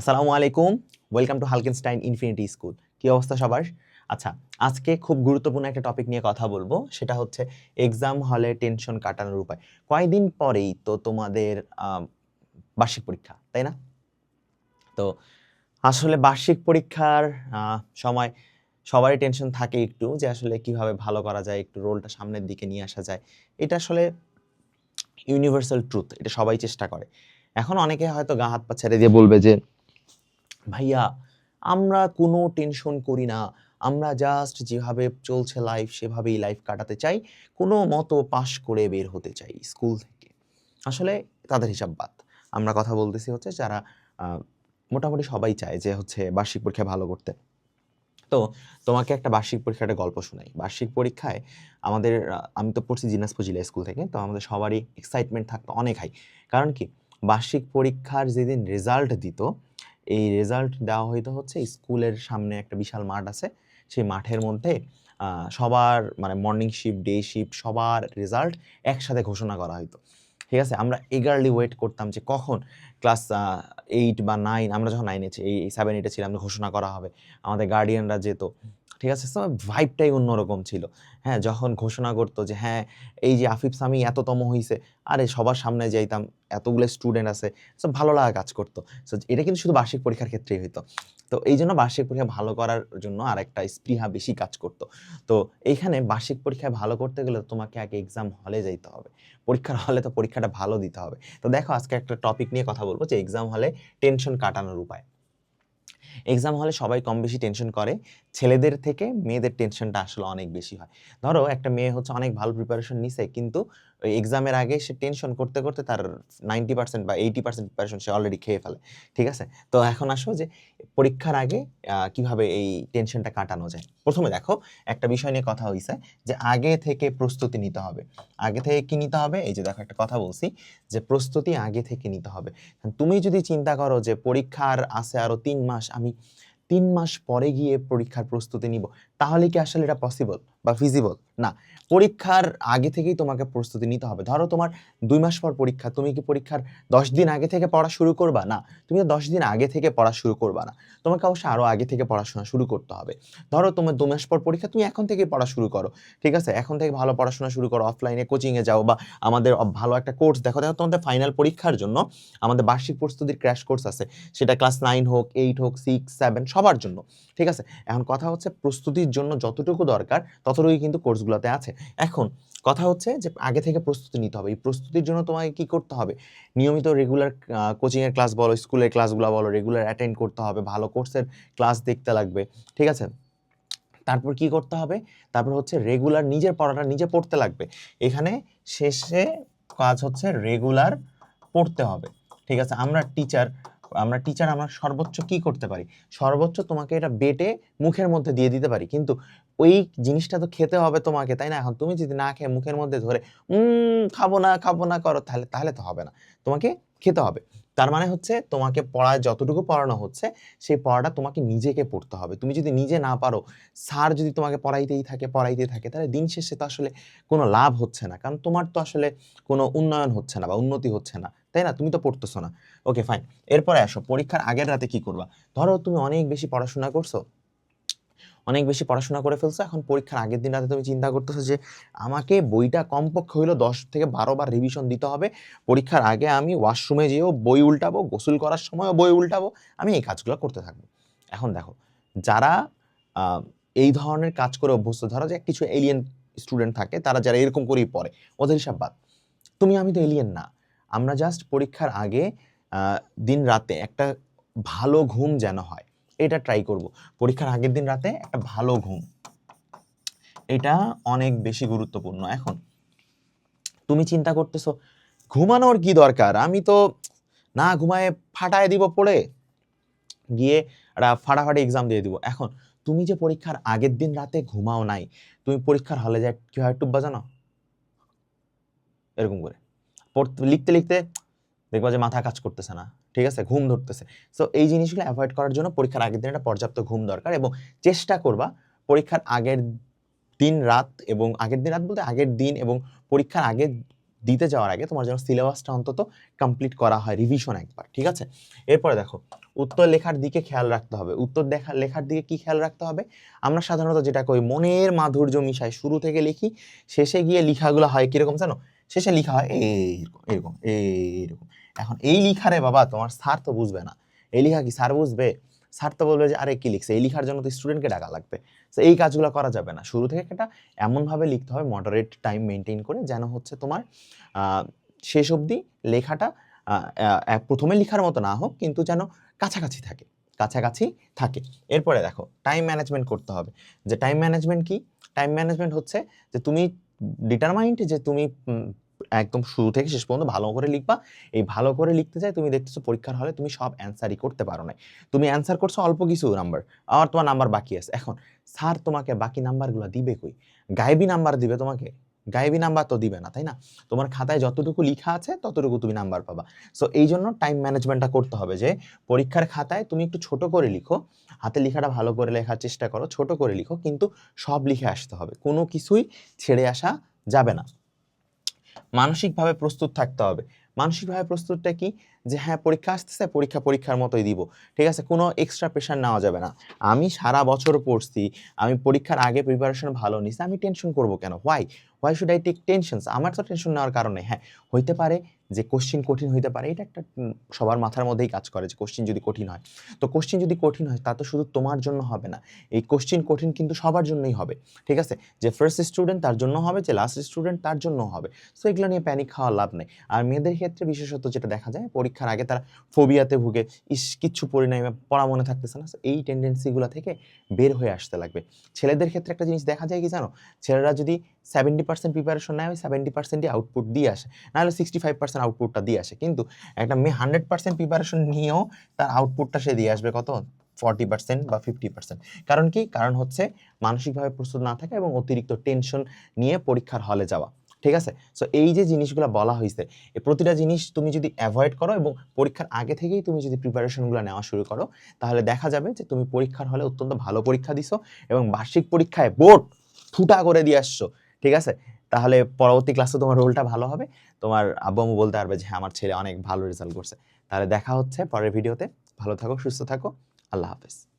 আসসালামু আলাইকুম। Welcome to Halkenstein infinity school কি অবস্থা সবার? আচ্ছা আজকে খুব গুরুত্বপূর্ণ একটা টপিক নিয়ে কথা বলব। সেটা হচ্ছে এক্সাম হলে টেনশন কাটানোর উপায়। কয়েকদিন পরেই তো তোমাদের বার্ষিক পরীক্ষা, তাই না? তো আসলে বার্ষিক পরীক্ষার সময় সবারই টেনশন থাকে একটু যে আসলে কীভাবে ভালো করা যায়, একটু রোলটা সামনের দিকে নিয়ে আসা যায়। এটা আসলে ইউনিভার্সাল ট্রুথ এটা সবাই চেষ্টা করে। এখন অনেকে হয়তো গা হাত পা ছেড়ে দিয়ে বলবে যে ভাইয়া, আমরা কোনো টেনশন করি না। আমরা জাস্ট যেভাবে চলছে লাইফ সেভাবেই লাইফ কাটাতে চাই। কোনো মতো পাশ করে বের হতে চাই স্কুল থেকে। আসলে তাদের হিসাব বাদ। আমরা কথা বলতেছি হচ্ছে যারা মোটামুটি সবাই চায় যে হচ্ছে বার্ষিক পরীক্ষা ভালো করতে। তো তোমাকে একটা বার্ষিক পরীক্ষার একটা গল্প শোনাই। বার্ষিক পরীক্ষায় আমাদের আমি তো পড়ছি দিনাজপুর জেলা স্কুল থেকে, তো আমাদের সবারই এক্সাইটমেন্ট থাকতো অনেক হাই কারণ কি? বার্ষিক পরীক্ষার যেদিন রেজাল্ট দিত এই রেজাল্ট দেওয়া হয়তো হচ্ছে স্কুলের সামনে একটা বিশাল মাঠ আছে। সেই মাঠের মধ্যে সবার মানে মর্নিং শিফট ডে শিফট সবার রেজাল্ট একসাথে ঘোষণা করা হইতো। ঠিক আছে? আমরা এগারলি ওয়েট করতাম যে কখন ক্লাস এইট বা নাইন আমরা যখন নাইনে এই সেভেন এইটে ছিলাম ঘোষণা করা হবে, আমাদের গার্ডিয়ানরা যেত। ঠিক আছে? ভাইবটাই অন্যরকম ছিল। হ্যাঁ যখন ঘোষণা করতো যে হ্যাঁ এই যে আফিফ সামি এততম হইছে, আরে সবার সামনে যাইতাম, এতগুলো স্টুডেন্ট আছে। সব ভালো লাগা কাজ করতো। সো এটা কিন্তু শুধু বার্ষিক পরীক্ষার ক্ষেত্রেই হইতো। তো এই জন্য বার্ষিক পরীক্ষা ভালো করার জন্য আরেকটা স্পৃহা বেশি কাজ করতো। তো এইখানে বার্ষিক পরীক্ষায় ভালো করতে গেলে তোমাকে আগে এক্সাম হলে যাইতে হবে। পরীক্ষার হলে তো পরীক্ষাটা ভালো দিতে হবে। তো দেখো, আজকে একটা টপিক নিয়ে কথা বলব যে এক্সাম হলে টেনশন কাটানোর উপায়। এক্সাম হলে সবাই কম বেশি টেনশন করে। ছেলেদের থেকে মেয়েদের টেনশনটা আসলে অনেক বেশি হয়। ধরো, একটা মেয়ে হচ্ছে অনেক ভালো প্রিপারেশন নিছে, কিন্তু ওই এক্সামের আগে সে টেনশন করতে করতে তার নাইনটি পার্সেন্ট বা এইটি পার্সেন্ট প্রিপারেশন সে অলরেডি খেয়ে ফেলে। ঠিক আছে? তো এখন আসো যে, পরীক্ষার আগে কীভাবে এই টেনশনটা কাটানো যায়? প্রথমে দেখো, একটা বিষয় নিয়ে কথা হয়েছে যে, আগে থেকে প্রস্তুতি নিতে হবে। আগে থেকে কি নিতে হবে? এই যে দেখো, একটা কথা বলছি যে, প্রস্তুতি আগে থেকে নিতে হবে। তুমি যদি চিন্তা করো যে, পরীক্ষার আছে আরও তিন মাস আমি তিন মাস পরে গিয়ে পরীক্ষার প্রস্তুতি নিব। তাহলে কি আসলে এটা পসিবল বা ফিজিবল না, পরীক্ষার আগে থেকেই তোমাকে প্রস্তুতি নিতে হবে। ধরো তোমার দুই মাস পর পরীক্ষা, তুমি কি পরীক্ষার দশ দিন আগে থেকে পড়া শুরু করবা? না, তুমি তো দশ দিন আগে থেকে পড়া শুরু করবা না। তোমাকে অবশ্যই আরও আগে থেকে পড়াশোনা শুরু করতে হবে। ধরো তোমার দু মাস পর পরীক্ষা, তুমি এখন থেকে পড়া শুরু করো, ঠিক আছে? এখন থেকে ভালো পড়াশোনা শুরু করো অফলাইনে কোচিংয়ে যাও বা আমাদের ভালো একটা কোর্স দেখো। দেখো তোমাদের ফাইনাল পরীক্ষার জন্য আমাদের বার্ষিক প্রস্তুতির ক্র্যাশ কোর্স আছে। সেটা ক্লাস নাইন হোক এইট হোক সিক্স সেভেন সবার জন্য, ঠিক আছে? এখন কথা হচ্ছে প্রস্তুতির জন্য যতটুকু দরকার, ততটুকুই কিন্তু কোর্সগুলোতে আছে। এখন, কথা হচ্ছে যে আগে থেকে প্রস্তুতি নিতে হবে। এই প্রস্তুতির জন্য তোমাকে কি করতে হবে? নিয়মিত রেগুলার কোচিংয়ের ক্লাস বলো স্কুলের ক্লাসগুলো বলো রেগুলার অ্যাটেন্ড করতে হবে। ভালো কোর্সের ক্লাস দেখতে লাগবে। ঠিক আছে? তারপর কি করতে হবে? তারপর হচ্ছে রেগুলার নিজের পড়াটা নিজে পড়তে লাগবে। এখানে শেষে কাজ হচ্ছে রেগুলার পড়তে হবে। ঠিক আছে? আমরা টিচার আমরা টিচার আমরা সর্বোচ্চ কি করতে পারি? সর্বোচ্চ তোমাকে এটা বেটে মুখের মধ্যে দিয়ে দিতে পারি। কিন্তু ওই জিনিসটা তো খেতে হবে তোমাকে, তাই না? এখন তুমি যদি না খেয়ে মুখের মধ্যে ধরে, উম, খাব না খাব না, করো, তাহলে তাহলে তো হবে না। তোমাকে খেতে হবে। তার মানে হচ্ছে তোমাকে পড়ায় যতটুকু পড়ানো হচ্ছে, সেই পড়াটা তোমাকে নিজেকে পড়তে হবে। তুমি যদি নিজে না পারো, স্যার যদি তোমাকে পড়াইতেই থাকে পড়াইতেই থাকে, তাহলে দিন শেষে তো আসলে কোনো লাভ হচ্ছে না। কারণ তোমার তো আসলে কোনো উন্নয়ন হচ্ছে না বা উন্নতি হচ্ছে না। তাই না? তুমি তো পড়তেছো না। ওকে ফাইন এরপরে আসো, পরীক্ষার আগের রাতে কি করবা? ধরো তুমি অনেক বেশি পড়াশোনা করছ, অনেক বেশি পড়াশোনা করে ফেলছো, এখন পরীক্ষার আগের দিন রাতে তুমি চিন্তা করতেছো যে আমাকে বইটা কমপক্ষে হইল দশ থেকে বারো বার রিভিশন দিতে হবে। পরীক্ষার আগে আমি ওয়াশরুমে যেও বই উল্টাবো, গোসল করার সময়ও বই উল্টাবো, আমি এই কাজগুলো করতে থাকব। এখন দেখো, যারা এই ধরনের কাজ করে অভ্যস্ত, ধরো যে কিছু এলিয়েন স্টুডেন্ট থাকে, তারা যারা এরকম করেই পড়ে, ওদের হিসাব বাদ। তুমি, আমি তো এলিয়েন না। আমরা জাস্ট পরীক্ষার আগে দিন রাতে একটা ভালো ঘুম যেন হয়, এটা ট্রাই করব। পরীক্ষার আগের দিন রাতে একটা ভালো ঘুম, এটা অনেক বেশি গুরুত্বপূর্ণ। এখন, তুমি চিন্তা করতেছো, ঘুমানোর কি দরকার? আমি তো, না ঘুমায় ফাটায় দিব পড়ে, গিয়ে একটা ফাটাফাটি এক্সাম দিয়ে দিব। এখন, তুমি যে পরীক্ষার আগের দিন রাতে ঘুমাও নাই, তুমি পরীক্ষার হলে যায় কীভাবে টুপ বাজানো এরকম করে। লিখতে লিখতে দেখবা যে মাথা কাজ করতেছে না, ঠিক আছে? ঘুম ধরতেছে। সো এই জিনিসগুলো অ্যাভয়েড করার জন্য পরীক্ষার আগের দিন একটা পর্যাপ্ত ঘুম দরকার এবং চেষ্টা করবা পরীক্ষার আগের দিন রাত এবং আগের দিন রাত বলতে আগের দিন এবং পরীক্ষার আগের দিতে যাওয়ার আগে তোমার যেন সিলেবাসটা অন্তত কমপ্লিট করা হয় রিভিশন একবার, ঠিক আছে? এরপরে দেখো, উত্তর লেখার দিকে খেয়াল রাখতে হবে। উত্তর দেখা, লেখার দিকে কি খেয়াল রাখতে হবে? আমরা সাধারণত যেটা করি মনের মাধুর্য মিশায় শুরু থেকে লিখি, শেষে গিয়ে লেখাগুলো হয় কীরকম জানো? শেষে লেখা হয় এইরকম এরকম এইরকম। এখন এই লিখারে বাবা তোমার স্যার তো বুঝবে না। এই লেখা কি স্যার বুঝবে? স্যার তো বলবে যে, আরে, কি লিখছে? এই লিখার জন্য তো স্টুডেন্টকে ডাকা লাগবে। তো এই কাজগুলো করা যাবে না। শুরু থেকে এটা এমনভাবে লিখতে হবে মডারেট টাইম মেনটেন করে যেন হচ্ছে তোমার শেষ অবধি লেখাটা প্রথমে লেখার মতো না হোক, কিন্তু যেন কাছাকাছি থাকে কাছাকাছি থাকে। এরপরে দেখো টাইম ম্যানেজমেন্ট করতে হবে। যে টাইম ম্যানেজমেন্ট কি? টাইম ম্যানেজমেন্ট হচ্ছে যে, তুমি ডিটারমাইন্ড যে তুমি একদম শুরু থেকে শেষ পর্যন্ত ভালো করে লিখবা। এই ভালো করে লিখতে চাই, তুমি দেখতেছো পরীক্ষার হলে তুমি সব অ্যান্সারই করতে পারো নাই। তুমি অ্যান্সার করছ অল্প কিছু নাম্বার আর তোমার নাম্বার বাকি আছে। এখন, স্যার তোমাকে বাকি নাম্বারগুলো দিবে কই? গায়েবি নাম্বার দিবে তোমাকে? গায়েবী নাম্বার তো দিবে না, তাই না? তোমার খাতায় যতটুকু লিখা আছে, ততটুকু তুমি নাম্বার পাবা। সো এই জন্য টাইম ম্যানেজমেন্টটা করতে হবে যে, পরীক্ষার খাতায় তুমি একটু ছোট করে লিখো, হাতে লেখাটা ভালো করে লেখার চেষ্টা করো, ছোট করে লিখো, কিন্তু সব লিখে আসতে হবে। কোনো কিছুই ছেড়ে আসা যাবে না। মানসিকভাবে প্রস্তুত থাকতে হবে। মানসিকভাবে প্রস্তুতটা কি? যে হ্যাঁ পরীক্ষা আসতেছে, পরীক্ষা পরীক্ষার মতোই দিব। ঠিক আছে, কোনো এক্সট্রা প্রেশার নেওয়া যাবে না। আমি সারা বছর পড়ছি, আমি পরীক্ষার আগে প্রিপারেশন ভালো নিছি, আমি টেনশন করব কেন? Why why should I take tensions আমার তো টেনশন নেওয়ার কারণে হ্যাঁ হইতে পারে যে কোশ্চিন কঠিন হইতে পারে, এটা একটা সবার মাথার মধ্যেই কাজ করে যে কোশ্চিন যদি কঠিন হয়। তো কোশ্চিন যদি কঠিন হয়, তা তো শুধু তোমার জন্য হবে না। এই কোশ্চিন কঠিন কিন্তু সবার জন্যই হবে, ঠিক আছে? যে ফার্স্ট স্টুডেন্ট তার জন্য হবে, যে লাস্ট স্টুডেন্ট তার জন্য হবে। সো এগুলো নিয়ে প্যানিক খাওয়ার লাভ নেই। আর মেয়েদের ক্ষেত্রে বিশেষত যেটা দেখা যায়, পরীক্ষার আগে তারা ফোবিয়াতে ভুগে, ইস, কিচ্ছু পড়ি পড়া মনে থাকতেছে না। এই টেন্ডেন্সিগুলো থেকে বের হয়ে আসতে লাগবে। ছেলেদের ক্ষেত্রে একটা জিনিস দেখা যায় কি জানো? ছেলেরা যদি সেভেন্টি পার্সেন্ট প্রিপারেশন নেয়, ওই সেভেন্টি পার্সেন্টই আউটপুট দিয়ে আসে। নাহলে সিক্সটি ফাইভ পার্সেন্ট আউটপুটটা দিয়ে আসে। কিন্তু একটা মেয়ে হান্ড্রেড পার্সেন্ট প্রিপারেশন নিয়েও তার আউটপুটটা সে দিয়ে আসবে কত? ফর্টি পার্সেন্ট বা ফিফটি পার্সেন্ট কারণ কি? কারণ হচ্ছে মানসিকভাবে প্রস্তুত না থাকা এবং অতিরিক্ত টেনশন নিয়ে পরীক্ষার হলে যাওয়া। ঠিক আছে? সো এই যে জিনিসগুলো বলা হয়েছে এই প্রতিটা জিনিস তুমি যদি অ্যাভয়েড করো এবং পরীক্ষার আগে থেকেই তুমি যদি প্রিপারেশনগুলো নেওয়া শুরু করো, তাহলে দেখা যাবে যে তুমি পরীক্ষার হলে অত্যন্ত ভালো পরীক্ষা দিছো এবং বার্ষিক পরীক্ষায় বোর্ড ফুটা করে দিয়ে আসছো। ঠিক আছে? তাহলে পরবর্তী ক্লাসে তোমার রোলটা ভালো হবে। তোমার আব্বু আম্মু বলতে পারবে যে হ্যাঁ আমার ছেলে অনেক ভালো রেজাল্ট করছে। তাহলে দেখা হচ্ছে পরের ভিডিওতে ভালো থাকো, সুস্থ থাকো। আল্লাহ হাফেজ।